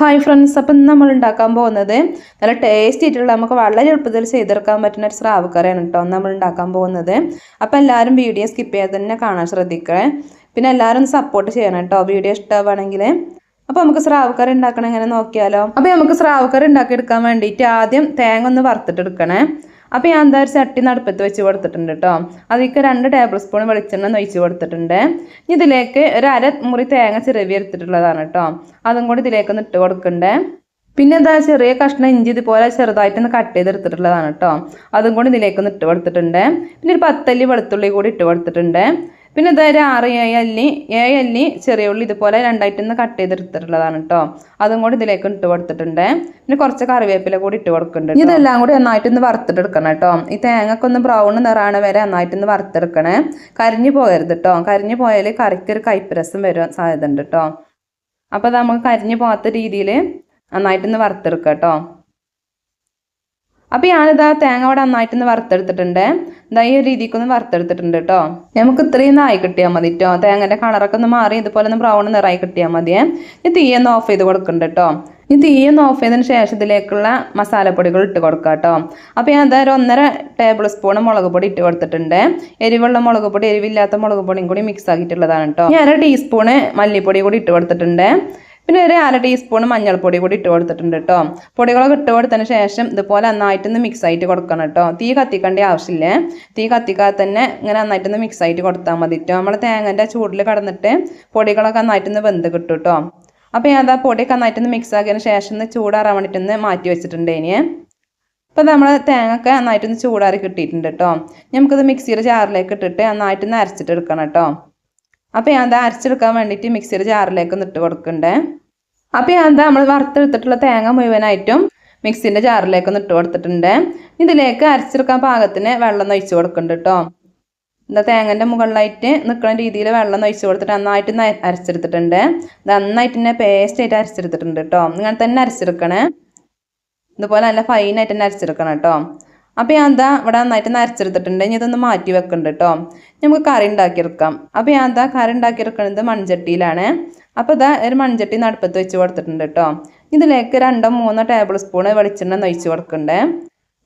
Hi friends അപ്പം നമ്മൾ ഉണ്ടാക്കാൻ പോകുന്നത് നല്ല ടേസ്റ്റി ആയിട്ടുള്ള നമുക്ക് വളരെ എളുപ്പത്തിൽ ചെയ്തെടുക്കാൻ പറ്റുന്ന ഒരു സ്രാവ് കറിയാണ് കേട്ടോ നമ്മൾ ഉണ്ടാക്കാൻ പോകുന്നത്. അപ്പം എല്ലാവരും വീഡിയോ സ്കിപ്പ് ചെയ്യാതെ തന്നെ കാണാൻ ശ്രദ്ധിക്കണേ. പിന്നെ എല്ലാവരും സപ്പോർട്ട് ചെയ്യണം കേട്ടോ വീഡിയോ ഇഷ്ടമാണെങ്കിൽ. അപ്പോൾ നമുക്ക് സ്രാവ് കറി ഉണ്ടാക്കണം എങ്ങനെ നോക്കിയാലോ? അപ്പോൾ നമുക്ക് സ്രാവ് കറി ഉണ്ടാക്കിയെടുക്കാൻ വേണ്ടിയിട്ട് ആദ്യം തേങ്ങ ഒന്ന് വറുത്തിട്ടെടുക്കണേ. അപ്പോൾ ഞാൻ എന്താ ഒരു ചട്ടി നടുപ്പത്ത് വെച്ച് കൊടുത്തിട്ടുണ്ട് കേട്ടോ അതിലേക്ക് രണ്ട് ടേബിൾ സ്പൂൺ വെളിച്ചെണ്ണ ഒഴിച്ച് കൊടുത്തിട്ടുണ്ട്. ഇനി ഇതിലേക്ക് ഒരു അര മുറി തേങ്ങ ചിരവി എടുത്തിട്ടുള്ളതാണ് കേട്ടോ അതും കൂടി ഇതിലേക്ക് ഒന്ന് ഇട്ട് കൊടുക്കണ്ടേ. പിന്നെ എന്താ ചെറിയ കഷ്ണം ഇഞ്ചി ഇതുപോലെ ചെറുതായിട്ട് ഒന്ന് കട്ട് ചെയ്തെടുത്തിട്ടുള്ളതാണ് കേട്ടോ അതും കൂടി ഇതിലേക്ക് ഒന്ന് ഇട്ട് കൊടുത്തിട്ടുണ്ട്. പിന്നെ ഒരു പത്തല്ലി വെളുത്തുള്ളി കൂടി ഇട്ട് കൊടുത്തിട്ടുണ്ട്. പിന്നെ ഇതാ ആറ് ഏഴ് അല്ലി അല്ലി ചെറിയ ഉള്ളി ഇതുപോലെ രണ്ടായിട്ടൊന്ന് കട്ട് ചെയ്തെടുത്തിട്ടുള്ളതാണ് കേട്ടോ അതും കൂടി ഇതിലേക്ക് ഇട്ട് കൊടുത്തിട്ടുണ്ട്. പിന്നെ കുറച്ച് കറിവേപ്പില കൂടി ഇട്ട് കൊടുക്കുന്നുണ്ട് ഇതെല്ലാം കൂടി നന്നായിട്ട് നന്നായിട്ടൊന്ന് വറുത്തെടുക്കണം കേട്ടോ ഈ തേങ്ങക്ക് ഒന്ന് ബ്രൗൺ നിറാണ് വരെ നന്നായിട്ട് നന്നായിട്ടൊന്ന് വറുത്തെടുക്കണേ. കരിഞ്ഞു പോകരുത് കേട്ടോ കരിഞ്ഞു പോയാൽ കറിക്ക് ഒരു കൈപ്പരസം രസം വരാൻ സാധ്യത ഉണ്ട് കേട്ടോ അപ്പോൾ നമുക്ക് കരിഞ്ഞു പോകാത്ത രീതിയിൽ നന്നായിട്ടൊന്ന് വറുത്തെടുക്കാം കേട്ടോ അപ്പോൾ ഞാനിതാ തേങ്ങ അവിടെ നന്നായിട്ടൊന്ന് വറുത്തെടുത്തിട്ടുണ്ട്. ഇതാ ഈ രീതിക്കൊന്ന് വറുത്തെടുത്തിട്ടുണ്ട് കേട്ടോ നമുക്ക് ഇത്രയും നായി കിട്ടിയാൽ മതി കേട്ടോ തേങ്ങന്റെ കളറൊക്കെ ഒന്ന് മാറി ഇതുപോലെ ഒന്ന് ബ്രൗൺ നിറായി കിട്ടിയാൽ മതി ഇനി തീയൊന്ന് ഓഫ് ചെയ്ത് കൊടുക്കുന്നുണ്ട് കേട്ടോ ഇനി തീയൊന്ന് ഓഫ് ചെയ്തതിന് ശേഷം ഇതിലേക്കുള്ള മസാലപ്പൊടികൾ ഇട്ട് കൊടുക്കാം കേട്ടോ അപ്പോൾ ഞാൻ എന്തായാലും ഒന്നര ടേബിൾ സ്പൂൺ മുളക് പൊടി ഇട്ട് കൊടുത്തിട്ടുണ്ട്. എരിവുള്ള മുളക് പൊടി എരിവില്ലാത്ത മുളക് പൊടിയും കൂടി മിക്സ് ആക്കിയിട്ടുള്ളതാണ് കേട്ടോ ഞാൻ അര ടീസ്പൂണ് മല്ലിപ്പൊടി കൂടി ഇട്ട് കൊടുത്തിട്ടുണ്ട്. പിന്നെ ഒരു അര ടീസ്പൂൺ മഞ്ഞൾപ്പൊടി കൂടി ഇട്ട് കൊടുത്തിട്ടുണ്ട് കേട്ടോ പൊടികളൊക്കെ ഇട്ട് കൊടുത്തതിന് ശേഷം ഇതുപോലെ നന്നായിട്ടൊന്ന് മിക്സ് ആയിട്ട് കൊടുക്കണം കേട്ടോ തീ കത്തിക്കേണ്ട ആവശ്യമില്ല. തീ കത്തിക്കാതെ തന്നെ ഇങ്ങനെ നന്നായിട്ടൊന്ന് മിക്സ് ആയിട്ട് കൊടുത്താൽ മതി കേട്ടോ നമ്മൾ തേങ്ങന്റെ ചൂടിൽ കടന്നിട്ട് പൊടികളൊക്കെ നന്നായിട്ടൊന്ന് വെന്ത് കിട്ടും കേട്ടോ അപ്പോൾ ഞാൻ അതാ പൊടിയൊക്കെ നന്നായിട്ടൊന്ന് മിക്സ് ആക്കിയതിന് ശേഷം ചൂടാറാൻ വേണ്ടിയിട്ടൊന്ന് മാറ്റി വെച്ചിട്ടുണ്ട് ഇനി. അപ്പോൾ നമ്മൾ തേങ്ങയൊക്കെ നന്നായിട്ടൊന്ന് ചൂടാറി കിട്ടിയിട്ടുണ്ട് കേട്ടോ നമുക്കിത് മിക്സിയുടെ ജാറിലേക്ക് ഇട്ടിട്ട് നന്നായിട്ടൊന്ന് അരച്ചിട്ട് എടുക്കണം കേട്ടോ അപ്പോൾ ഞാൻ അത് അരച്ചെടുക്കാൻ വേണ്ടിയിട്ട് മിക്സിയുടെ ജാറിലേക്ക് ഒന്ന് ഇട്ട് കൊടുക്കണ്ടേ. അപ്പോൾ എന്താ നമ്മൾ വറുത്തെടുത്തിട്ടുള്ള തേങ്ങ മുഴുവനായിട്ടും മിക്സിന്റെ ജാറിലേക്ക് ഒന്ന് ഇട്ട് കൊടുത്തിട്ടുണ്ട്. ഇതിലേക്ക് അരച്ചെടുക്കാൻ പാകത്തിന് വെള്ളം ഒഴിച്ച് കൊടുക്കുന്നുണ്ട് കേട്ടോ എന്താ തേങ്ങന്റെ മുകളിലായിട്ട് നിൽക്കുന്ന രീതിയിൽ വെള്ളം ഒഴിച്ച് കൊടുത്തിട്ട് നന്നായിട്ട് അരച്ചെടുത്തിട്ടുണ്ട്. നന്നായിട്ട് തന്നെ പേസ്റ്റ് ആയിട്ട് അരച്ചെടുത്തിട്ടുണ്ട് കേട്ടോ ഇങ്ങനെ തന്നെ അരച്ചെടുക്കണേ. ഇതുപോലെ നല്ല ഫൈനായിട്ട് തന്നെ അരച്ചെടുക്കണം കേട്ടോ അപ്പോൾ ഞാൻ എന്താ ഇവിടെ നന്നായിട്ട് നരച്ചെടുത്തിട്ടുണ്ട് ഇനി ഇതൊന്ന് മാറ്റി വെക്കുന്നുണ്ട് കേട്ടോ നമുക്ക് കറി ഉണ്ടാക്കിയെടുക്കാം. അപ്പോൾ ഞാൻ എന്താ കറി ഉണ്ടാക്കിയെടുക്കുന്നത് മൺചട്ടിയിലാണ്. അപ്പോൾ ഇതാ ഒരു മൺചട്ടി നടുപ്പത്ത് വെച്ച് കൊടുത്തിട്ടുണ്ട് കേട്ടോ ഇതിലേക്ക് രണ്ടോ മൂന്നോ ടേബിൾ സ്പൂൺ വെളിച്ചെണ്ണ ഒഴിച്ച് കൊടുക്കണ്ടേ.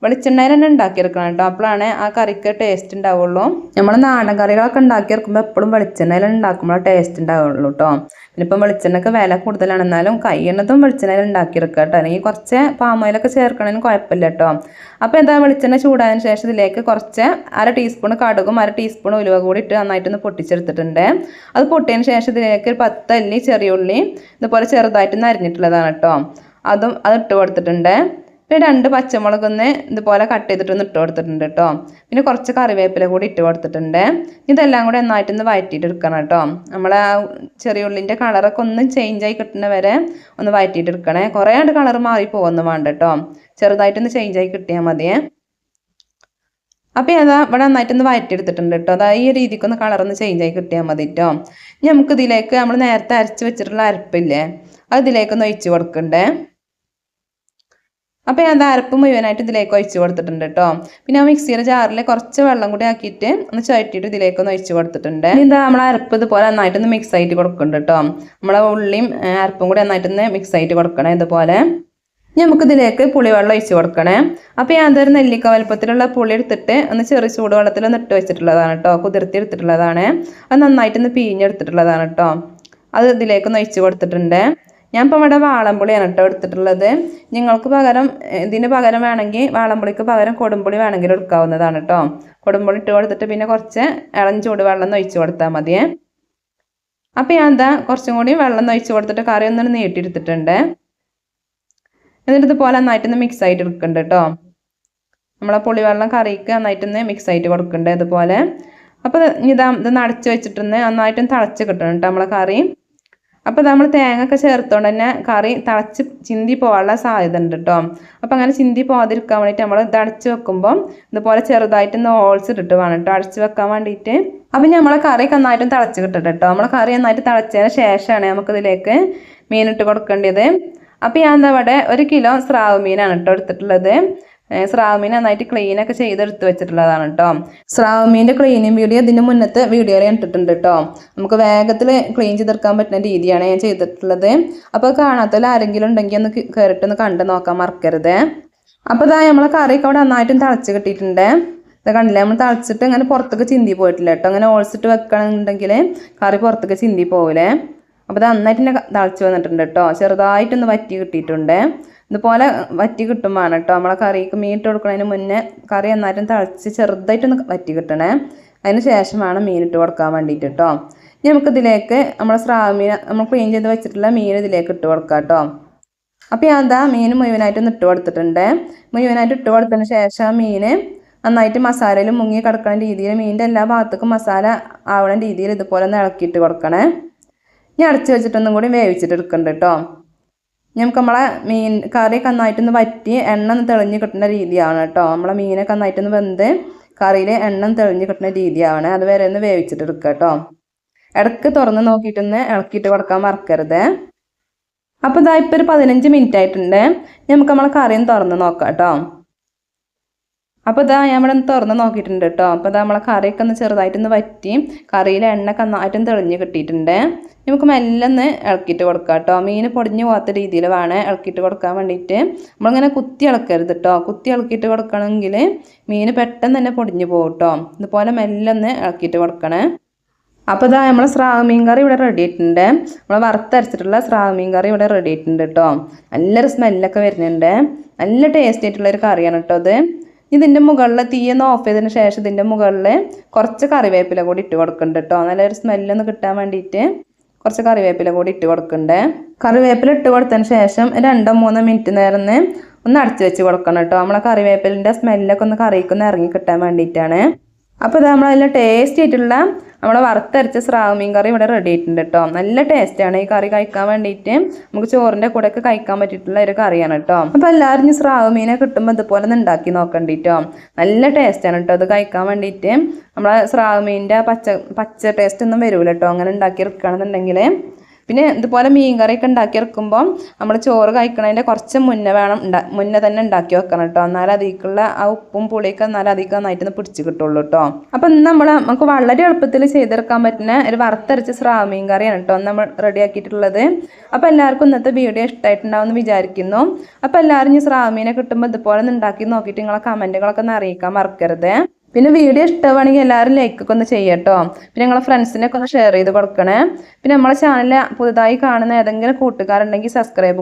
വെളിച്ചെണ്ണയിൽ തന്നെ ഉണ്ടാക്കിയെടുക്കണം കേട്ടോ. അപ്പോഴാണ് ആ കറിക്ക് ടേസ്റ്റ് ഉണ്ടാവുള്ളൂ. നമ്മൾ നാടൻ കറികളൊക്കെ ഉണ്ടാക്കിയെടുക്കുമ്പോൾ എപ്പോഴും വെളിച്ചെണ്ണയിൽ ഉണ്ടാക്കുമ്പോൾ ടേസ്റ്റ് ഉണ്ടാവുള്ളൂ കേട്ടോ പിന്നെ ഇപ്പം വെളിച്ചെണ്ണക്ക് വില കൂടുതലാണ്. എന്നാലും കൈയെണ്ണതും വെളിച്ചെണ്ണയിൽ ഉണ്ടാക്കിയെടുക്കുക കേട്ടോ അല്ലെങ്കിൽ കുറച്ച് പാമോയിലൊക്കെ ചേർക്കണതിന് കുഴപ്പമില്ല കേട്ടോ അപ്പോൾ എന്താ വെളിച്ചെണ്ണ ചൂടായതിനു ശേഷം ഇതിലേക്ക് കുറച്ച് അര ടീസ്പൂൺ കടുകും അര ടീസ്പൂൺ ഉലുവ കൂടി ഇട്ട് നന്നായിട്ടൊന്ന് പൊട്ടിച്ചെടുത്തിട്ടുണ്ട്. അത് പൊട്ടിയതിന് ശേഷം ഇതിലേക്ക് ഒരു പത്തല്ലി ചെറിയ ഉള്ളി ഇതുപോലെ ചെറുതായിട്ട് അരിഞ്ഞിട്ടുള്ളതാണ് കേട്ടോ അതും അത് ഇട്ട് കൊടുത്തിട്ടുണ്ട്. പിന്നെ രണ്ട് പച്ചമുളക് ഒന്ന് ഇതുപോലെ കട്ട് ചെയ്തിട്ടൊന്ന് ഇട്ട് കൊടുത്തിട്ടുണ്ട് കേട്ടോ. പിന്നെ കുറച്ച് കറിവേപ്പില കൂടി ഇട്ട് കൊടുത്തിട്ടുണ്ട്. ഇതെല്ലാം കൂടെ നന്നായിട്ടൊന്ന് വഴറ്റിയിട്ട് എടുക്കണം കേട്ടോ. നമ്മളെ ചെറിയ ഉള്ളിന്റെ കളറൊക്കെ ഒന്ന് ചേഞ്ച് ആയി കിട്ടുന്ന വരെ ഒന്ന് വഴറ്റിയിട്ട് എടുക്കണേ കുറേ ആണ്ട് കളർ മാറി പോകുന്നു വേണ്ട കേട്ടോ. ചെറുതായിട്ടൊന്ന് ചേഞ്ച് ആയി കിട്ടിയാൽ മതിയേ. അപ്പോൾ അതാ ഇവിടെ നന്നായിട്ടൊന്ന് വഴറ്റിയെടുത്തിട്ടുണ്ട് കേട്ടോ. അതാ ഈ രീതിക്കൊന്ന് കളറൊന്ന് ചേഞ്ച് ആയി കിട്ടിയാൽ മതി കേട്ടോ. നമുക്ക് ഇതിലേക്ക് നമ്മൾ നേരത്തെ അരച്ച് വെച്ചിട്ടുള്ള അരപ്പില്ലേ അത് ഇതിലേക്കൊന്ന് ഒഴിച്ച് കൊടുക്കണ്ടേ. അപ്പോൾ ഞാൻ അരപ്പ് മുഴുവനായിട്ട് ഇതിലേക്ക് ഒഴിച്ച് കൊടുത്തിട്ടുണ്ട് കേട്ടോ. പിന്നെ ആ മിക്സിയുടെ ജാറിൽ കുറച്ച് വെള്ളം കൂടി ആക്കിയിട്ട് ഒന്ന് ചുരട്ടിയിട്ട് ഇതിലേക്ക് ഒന്ന് ഒഴിച്ച് കൊടുത്തിട്ടുണ്ട്. ഇതാ നമ്മൾ അരപ്പ് ഇതുപോലെ നന്നായിട്ട് ഒന്ന് മിക്സ് ആയിട്ട് കൊടുക്കുന്നുണ്ട് കേട്ടോ. നമ്മളെ ഉള്ളിയും അരപ്പും കൂടി നന്നായിട്ടൊന്ന് മിക്സ് ആയിട്ട് കൊടുക്കണം ഇതുപോലെ. നമുക്ക് നമുക്കിതിലേക്ക് പുളിവെള്ളം ഒഴിച്ച് കൊടുക്കണേ. അപ്പോൾ ഞാൻ അതൊരു നെല്ലിക്ക വലുപ്പത്തിലുള്ള പുളി എടുത്തിട്ട് ഒന്ന് ചെറു ചൂടുവെള്ളത്തിൽ ഒന്ന് ഇട്ട് വെച്ചിട്ടുള്ളതാണ് കേട്ടോ. കുതിർത്തി എടുത്തിട്ടുള്ളതാണ്. അത് നന്നായിട്ടൊന്ന് പിഴിഞ്ഞെടുത്തിട്ടുള്ളതാണ് കേട്ടോ. അത് ഇതിലേക്ക് ഒന്ന് ഒഴിച്ച് കൊടുത്തിട്ടുണ്ട്. ഞാൻ ഇപ്പോൾ ഇവിടെ വാളംപുളിയാണ് കേട്ടോ എടുത്തിട്ടുള്ളത്. നിങ്ങൾക്ക് പകരം ഇതിന് പകരം വേണമെങ്കിൽ വാളംപുളിക്ക് പകരം കൊടുമ്പുളി വേണമെങ്കിൽ എടുക്കാവുന്നതാണ് കേട്ടോ. കൊടുമ്പുളി ഇട്ട് കൊടുത്തിട്ട് പിന്നെ കുറച്ച് ഇളം ചൂട് വെള്ളം ഒഴിച്ച് കൊടുത്താൽ മതിയേ അപ്പോൾ ഞാൻ എന്താ കുറച്ചും കൂടി വെള്ളം ഒഴിച്ച് കൊടുത്തിട്ട് കറി ഒന്നും നീട്ടിയെടുത്തിട്ടുണ്ട്. എന്നിട്ട് ഇതുപോലെ നന്നായിട്ടൊന്ന് മിക്സ് ആയിട്ട് എടുക്കുന്നുണ്ട് കേട്ടോ. നമ്മളെ പുളിവെള്ളം കറിക്ക് നന്നായിട്ടൊന്ന് മിക്സ് ആയിട്ട് കൊടുക്കുന്നുണ്ട് ഇതുപോലെ. അപ്പോൾ ഇതാ ഇത് നടച്ച് വെച്ചിട്ടുണ്ട് നന്നായിട്ടും തിളച്ച് കിട്ടണം കേട്ടോ നമ്മളെ കറി. അപ്പോൾ നമ്മൾ തേങ്ങ ഒക്കെ ചേർത്തോണ്ട് തന്നെ കറി തിളച്ച് ചിന്തി പോകാനുള്ള സാധ്യത ഉണ്ട് കേട്ടോ അപ്പോൾ അങ്ങനെ ചിന്തി പോകാതിരിക്കാൻ വേണ്ടിയിട്ട് നമ്മൾ ഇത് അടച്ച് വെക്കുമ്പോൾ ഇതുപോലെ ചെറുതായിട്ട് ഒന്ന് ഹോൾസ് ഇട്ടിട്ട് വേണം കേട്ടോ അടച്ച് വെക്കാൻ വേണ്ടിയിട്ട്. അപ്പം നമ്മളെ കറി നന്നായിട്ടും തിളച്ച് കിട്ടട്ടെ കേട്ടോ നമ്മൾ കറി നന്നായിട്ട് തിളച്ചതിന് ശേഷമാണ് നമുക്കിതിലേക്ക് മീനിട്ട് കൊടുക്കേണ്ടത്. അപ്പോൾ ഞാൻ എന്താ ഇവിടെ ഒരു കിലോ സ്രാവ് മീനാണ് കേട്ടോ എടുത്തിട്ടുള്ളത്. ഏഹ് സ്രാവ് നന്നായിട്ട് ക്ലീൻ ഒക്കെ ചെയ്തെടുത്ത് വെച്ചിട്ടുള്ളതാണ് കേട്ടോ സ്രാവ്മീന്റെ ക്ലീനിങ് വീഡിയോ ഇതിന്റെ മുന്നത്തെ വീഡിയോ കണ്ടിട്ടുണ്ട് കേട്ടോ നമുക്ക് വേഗത്തിൽ ക്ലീൻ ചെയ്തെടുക്കാൻ പറ്റുന്ന രീതിയാണ് ഞാൻ ചെയ്തിട്ടുള്ളത്. അപ്പോൾ കാണാത്തതിൽ ആരെങ്കിലും ഉണ്ടെങ്കിൽ ഒന്ന് കയറിയിട്ടൊന്ന് കണ്ട് നോക്കാൻ മറക്കരുത്. അപ്പോൾ ഇതാ നമ്മളെ കറിയൊക്കെ അവിടെ നന്നായിട്ടും തിളച്ച് കിട്ടിയിട്ടുണ്ട്. ഇത് കണ്ടില്ല? നമ്മൾ തളച്ചിട്ട് അങ്ങനെ പുറത്തേക്ക് ചിന്തി പോയിട്ടില്ല കേട്ടോ അങ്ങനെ ഓൾസിട്ട് വെക്കണമെന്നുണ്ടെങ്കിൽ കറി പുറത്തേക്ക് ചിന്തി പോവില്ലേ? അപ്പോൾ ഇത് നന്നായിട്ട് തന്നെ തിളച്ച് വന്നിട്ടുണ്ട് കേട്ടോ ചെറുതായിട്ടൊന്ന് വറ്റി കിട്ടിയിട്ടുണ്ട്. ഇതുപോലെ വറ്റി കിട്ടും വേണം കേട്ടോ. നമ്മളെ കറിക്ക് മീൻ ഇട്ട് കൊടുക്കുന്നതിന് മുന്നേ കറി എന്നാലും തിളച്ച് ചെറുതായിട്ടൊന്ന് വറ്റി കിട്ടണേ. അതിന് ശേഷം വേണം മീൻ ഇട്ട് കൊടുക്കാൻ വേണ്ടിയിട്ട് കേട്ടോ. ഇനി നമുക്ക് ഇതിലേക്ക് നമ്മളെ സ്രാവ് മീൻ നമ്മൾ ക്ലീൻ ചെയ്ത് വെച്ചിട്ടുള്ള മീൻ ഇതിലേക്ക് ഇട്ട് കൊടുക്കാം കേട്ടോ. അപ്പോൾ ഞാൻ എന്താ മീൻ മുഴുവനായിട്ടൊന്ന് ഇട്ട് കൊടുത്തിട്ടുണ്ട്. മുഴുവനായിട്ട് ഇട്ട് കൊടുത്തതിന് ശേഷം മീൻ നന്നായിട്ട് മസാലയിൽ മുങ്ങി കിടക്കണ രീതിയിൽ മീനിന്റെ എല്ലാ ഭാഗത്തേക്കും മസാല ആവണ രീതിയിൽ ഇതുപോലെ ഒന്ന് ഇളക്കിയിട്ട് കൊടുക്കണേ. ഞാൻ അടച്ച് വെച്ചിട്ടൊന്നും കൂടി വേവിച്ചിട്ട് എടുക്കുന്നുണ്ട് കേട്ടോ. നമുക്ക് നമ്മളെ മീൻ കറിയൊക്കെ നന്നായിട്ടൊന്ന് വറ്റി എണ്ണ ഒന്ന് തെളിഞ്ഞ് കിട്ടുന്ന രീതിയാണ് കേട്ടോ നമ്മളെ മീനൊക്കെ നന്നായിട്ടൊന്ന് വെന്ത് കറിയിൽ എണ്ണ തെളിഞ്ഞ് കിട്ടുന്ന രീതിയാണ്. അത് വരെ ഒന്ന് വേവിച്ചിട്ട് എടുക്കുക കേട്ടോ ഇടയ്ക്ക് തുറന്ന് നോക്കിയിട്ടൊന്ന് ഇളക്കിയിട്ട് കൊടുക്കാൻ മറക്കരുത്. അപ്പോൾ ഇതാ ഇപ്പോൾ ഒരു പതിനഞ്ച് മിനിറ്റ് ആയിട്ടുണ്ട്. നമുക്ക് നമ്മളെ കറിയും തുറന്ന് നോക്കാം കേട്ടോ അപ്പോൾ ഇതാ ഇവിടെ തുറന്ന് നോക്കിയിട്ടുണ്ട് കേട്ടോ അപ്പോൾ ഇതാ നമ്മളെ കറിയൊക്കെ ഒന്ന് ചെറുതായിട്ടൊന്ന് വറ്റി കറിയിലെ എണ്ണ നന്നായിട്ടും തെളിഞ്ഞ് കിട്ടിയിട്ടുണ്ട്. നമുക്ക് മെല്ലെ ഒന്ന് ഇളക്കിയിട്ട് കൊടുക്കാം കേട്ടോ മീൻ പൊടിഞ്ഞ് പോകാത്ത രീതിയിൽ വേണം ഇളക്കിയിട്ട് കൊടുക്കാൻ വേണ്ടിയിട്ട്. നമ്മളിങ്ങനെ കുത്തി ഇളക്കരുത് കേട്ടോ കുത്തി ഇളക്കിയിട്ട് കൊടുക്കണമെങ്കിൽ മീൻ പെട്ടെന്ന് തന്നെ പൊടിഞ്ഞു പോകും കേട്ടോ ഇതുപോലെ മെല്ലെ ഒന്ന് ഇളക്കിയിട്ട് കൊടുക്കണേ. അപ്പോൾ ഇതാ നമ്മളെ സ്രാവ് മീൻ കറി ഇവിടെ റെഡി ആയിട്ടുണ്ട്. നമ്മൾ വറുത്തരച്ചിട്ടുള്ള സ്രാവ് മീൻ കറി ഇവിടെ റെഡി ആയിട്ടുണ്ട് കേട്ടോ നല്ലൊരു സ്മെല്ലൊക്കെ വരുന്നുണ്ട്. നല്ല ടേസ്റ്റ് ആയിട്ടുള്ളൊരു കറിയാണ് കേട്ടോ ഇത്. ഇതിന്റെ മുകളിൽ തീയൊന്ന് ഓഫ് ചെയ്തതിന് ശേഷം ഇതിന്റെ മുകളിൽ കുറച്ച് കറിവേപ്പില കൂടി ഇട്ട് കൊടുക്കുന്നുണ്ട് കേട്ടോ നല്ലൊരു സ്മെല്ലൊന്ന് കിട്ടാൻ വേണ്ടിയിട്ട് കുറച്ച് കറിവേപ്പില കൂടി ഇട്ട് കൊടുക്കുന്നുണ്ട് കറിവേപ്പില ഇട്ട് കൊടുത്തതിന് ശേഷം രണ്ടോ മൂന്നോ മിനിറ്റ് നേരം ഒന്ന് അടച്ചു വെച്ച് കൊടുക്കണം കേട്ടോ നമ്മളെ കറിവേപ്പിലിന്റെ സ്മെല്ലൊക്കെ ഒന്ന് കറിക്കൊന്ന് ഇറങ്ങി കിട്ടാൻ വേണ്ടിയിട്ടാണ്. അപ്പോൾ ഇത് നമ്മളതിൽ ടേസ്റ്റി ആയിട്ടുള്ള നമ്മളെ വറുത്തരച്ച സ്രാവ് മീൻ കറി ഇവിടെ റെഡി ആയിട്ടുണ്ട് കേട്ടോ നല്ല ടേസ്റ്റാണ് ഈ കറി കഴിക്കാൻ വേണ്ടിയിട്ട് നമുക്ക് ചോറിന്റെ കൂടെ ഒക്കെ കഴിക്കാൻ പറ്റിയിട്ടുള്ള ഒരു കറിയാണ് കേട്ടോ അപ്പോൾ എല്ലാവരും സ്രാവ് മീനെ കിട്ടുമ്പോൾ ഇതുപോലെ ഒന്ന് ഉണ്ടാക്കി നോക്കണ്ടിട്ടോ നല്ല ടേസ്റ്റാണ് കേട്ടോ അത് കഴിക്കാൻ വേണ്ടിയിട്ട് നമ്മളെ സ്രാവ് മീനിന്റെ പച്ച പച്ച ടേസ്റ്റ് ഒന്നും വരൂല കേട്ടോ അങ്ങനെ ഉണ്ടാക്കി എടുക്കുകയാണെന്നുണ്ടെങ്കിൽ പിന്നെ ഇതുപോലെ മീൻ കറിയൊക്കെ ഉണ്ടാക്കി വെക്കുമ്പോൾ നമ്മൾ ചോറ് കഴിക്കണതിന്റെ കുറച്ച് മുന്നേ വേണം മുന്നേ തന്നെ ഉണ്ടാക്കി വെക്കണം കേട്ടോ. എന്നാലും അതിലേക്കുള്ള ആ ഉപ്പും പുളിയൊക്കെ എന്നാലും അധികം നന്നായിട്ടൊന്ന് പിടിച്ച് കിട്ടുള്ളൂ കേട്ടോ. അപ്പം ഇന്ന് നമ്മൾ നമുക്ക് വളരെ എളുപ്പത്തിൽ ചെയ്തെടുക്കാൻ പറ്റുന്ന ഒരു വറുത്തരച്ച സ്രാവ് മീൻ കറിയാണ് കേട്ടോ നമ്മൾ റെഡിയാക്കിയിട്ടുള്ളത് അപ്പോൾ എല്ലാവർക്കും ഇന്നത്തെ വീഡിയോ ഇഷ്ടമായിട്ടുണ്ടാവും എന്ന് വിചാരിക്കുന്നു. അപ്പോൾ എല്ലാവരും ഈ സ്രാവ് മീനെ കിട്ടുമ്പോൾ ഇതുപോലെ ഒന്ന് ഉണ്ടാക്കി നോക്കിയിട്ട് നിങ്ങളെ കമന്റുകളൊക്കെ ഒന്ന് അറിയിക്കാൻ മറക്കരുത്. പിന്നെ വീഡിയോ ഇഷ്ടമാണെങ്കിൽ എല്ലാവരും ലൈക്കൊക്കെ ഒന്ന് ചെയ്യട്ടോ പിന്നെ നിങ്ങളെ ഫ്രണ്ട്സിനൊക്കെ ഒന്ന് ഷെയർ ചെയ്ത് കൊടുക്കണേ. പിന്നെ നമ്മളെ ചാനൽ പുതുതായി കാണുന്ന ഏതെങ്കിലും കൂട്ടുകാരുണ്ടെങ്കിൽ സബ്സ്ക്രൈബ്